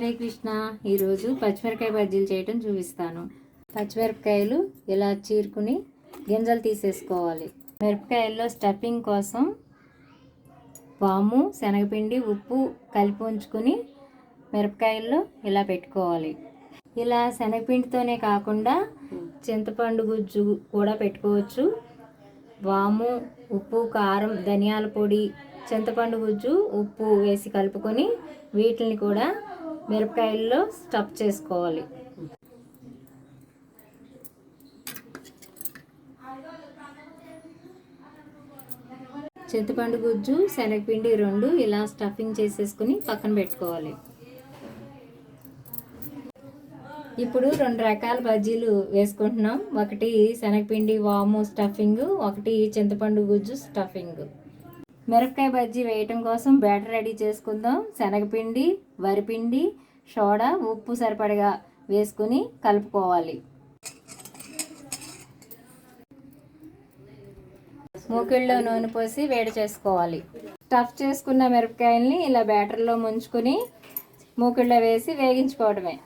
హరే కృష్ణ. ఈరోజు పచ్చిమిరపకాయ బజ్జీలు చేయటం చూపిస్తాను. పచ్చిమిరపకాయలు ఇలా చీరుకుని గింజలు తీసేసుకోవాలి. మిరపకాయల్లో స్టఫింగ్ కోసం వాము శనగపిండి ఉప్పు కలిపి ఉంచుకుని మిరపకాయల్లో ఇలా పెట్టుకోవాలి. ఇలా శనగపిండితోనే కాకుండా చింతపండు గుజ్జు కూడా పెట్టుకోవచ్చు. వాము ఉప్పు కారం ధనియాల పొడి చింతపండు గుజ్జు ఉప్పు వేసి కలుపుకొని వీటిని కూడా మిరపకాయల్లో స్టఫ్ చేసుకోవాలి. చింతపండు గుజ్జు శనగపిండి రెండు ఇలా స్టఫింగ్ చేసేసుకుని పక్కన పెట్టుకోవాలి. ఇప్పుడు రెండు రకాల బజ్జీలు వేసుకుంటున్నాం. ఒకటి శనగపిండి వాము స్టఫింగ్ ఒకటి చింతపండు గుజ్జు స్టఫింగ్. మిరపకాయ బజ్జీ వేయటం కోసం బ్యాటర్ రెడీ చేసుకుందాం. శనగపిండి వరిపిండి సోడా ఉప్పు సరిపడగా వేసుకుని కలుపుకోవాలి. మూకిళ్ళలో నూనె పోసి వేడి చేసుకోవాలి. స్టఫ్ చేసుకున్న మిరపకాయల్ని ఇలా బ్యాటర్లో ముంచుకొని మూకిళ్ళలో వేసి వేగించుకోవడమే.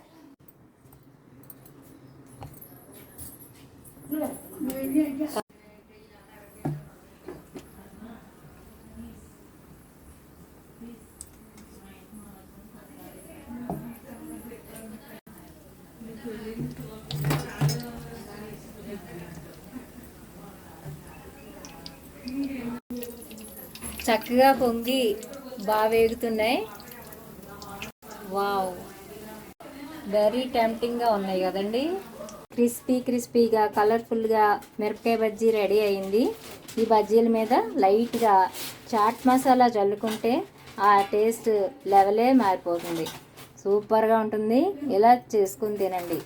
చక్కగా పొంగి బాగా వేగుతున్నాయి వావ్ వెరీ టెంప్టింగ్గా ఉన్నాయి కదండి. క్రిస్పీ క్రిస్పీగా కలర్ఫుల్గా మిరపకాయ బజ్జీ రెడీ అయింది. ఈ బజ్జీల మీద లైట్గా చాట్ మసాలా చల్లుకుంటే ఆ టేస్ట్ లెవెలే మారిపోతుంది. సూపర్గా ఉంటుంది. ఇలా చేసుకుని తినండి.